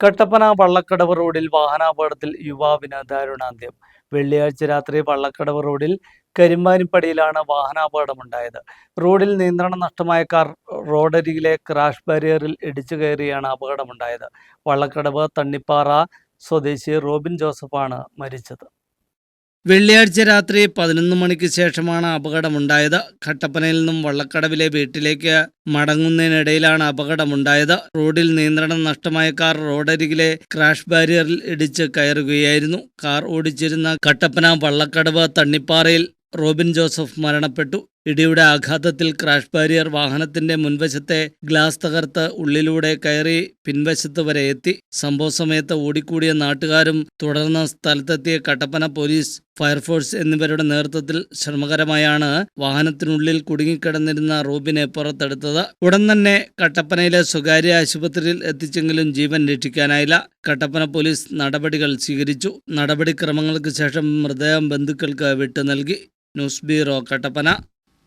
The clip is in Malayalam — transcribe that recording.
കട്ടപ്പന വള്ളക്കടവ് റോഡിൽ വാഹനാപകടത്തിൽ യുവാവിന് ദാരുണാന്ത്യം. വെള്ളിയാഴ്ച രാത്രി വള്ളക്കടവ് റോഡിൽ കരിമ്പാനിപ്പടിയിലാണ് വാഹനാപകടമുണ്ടായത്. റോഡിൽ നിയന്ത്രണം നഷ്ടമായ കാർ റോഡരികിലെ ക്രാഷ് ബാരിയറിൽ ഇടിച്ചു കയറിയാണ് അപകടമുണ്ടായത്. വള്ളക്കടവ് തണ്ണിപ്പാറ സ്വദേശി റോബിൻ ജോസഫാണ് മരിച്ചത്. വെള്ളിയാഴ്ച രാത്രി പതിനൊന്ന് മണിക്ക് ശേഷമാണ് അപകടമുണ്ടായത്. കട്ടപ്പനയിൽ നിന്നും വള്ളക്കടവിലെ വീട്ടിലേക്ക് മടങ്ങുന്നതിനിടയിലാണ് അപകടമുണ്ടായത്. റോഡിൽ നിയന്ത്രണം നഷ്ടമായ കാർ റോഡരികിലെ ക്രാഷ് ബാരിയറിൽ ഇടിച്ച് കയറുകയായിരുന്നു. കാർ ഓടിച്ചിരുന്ന കട്ടപ്പന വള്ളക്കടവ് തണ്ണിപ്പാറയിൽ റോബിൻ ജോസഫ് മരണപ്പെട്ടു. ഇടിയുടെ ആഘാതത്തിൽ ക്രാഷ് ബാരിയർ വാഹനത്തിന്റെ മുൻവശത്തെ ഗ്ലാസ് തകർത്ത് ഉള്ളിലൂടെ കയറി പിൻവശത്ത് വരെ എത്തി. സംഭവ സമയത്ത് ഓടിക്കൂടിയ നാട്ടുകാരും തുടർന്ന് സ്ഥലത്തെത്തിയ കട്ടപ്പന പോലീസ് ഫയർഫോഴ്സ് എന്നിവരുടെ നേതൃത്വത്തിൽ ശ്രമകരമായാണ് വാഹനത്തിനുള്ളിൽ കുടുങ്ങിക്കിടന്നിരുന്ന റോബിനെ പുറത്തെടുത്തത്. ഉടൻ തന്നെ കട്ടപ്പനയിലെ സ്വകാര്യ ആശുപത്രിയിൽ എത്തിച്ചെങ്കിലും ജീവൻ രക്ഷിക്കാനായില്ല. കട്ടപ്പന പോലീസ് നടപടികൾ സ്വീകരിച്ചു. നടപടിക്രമങ്ങൾക്ക് ശേഷം മൃതദേഹം ബന്ധുക്കൾക്ക് വിട്ടു നൽകി. News bureau Kattappana.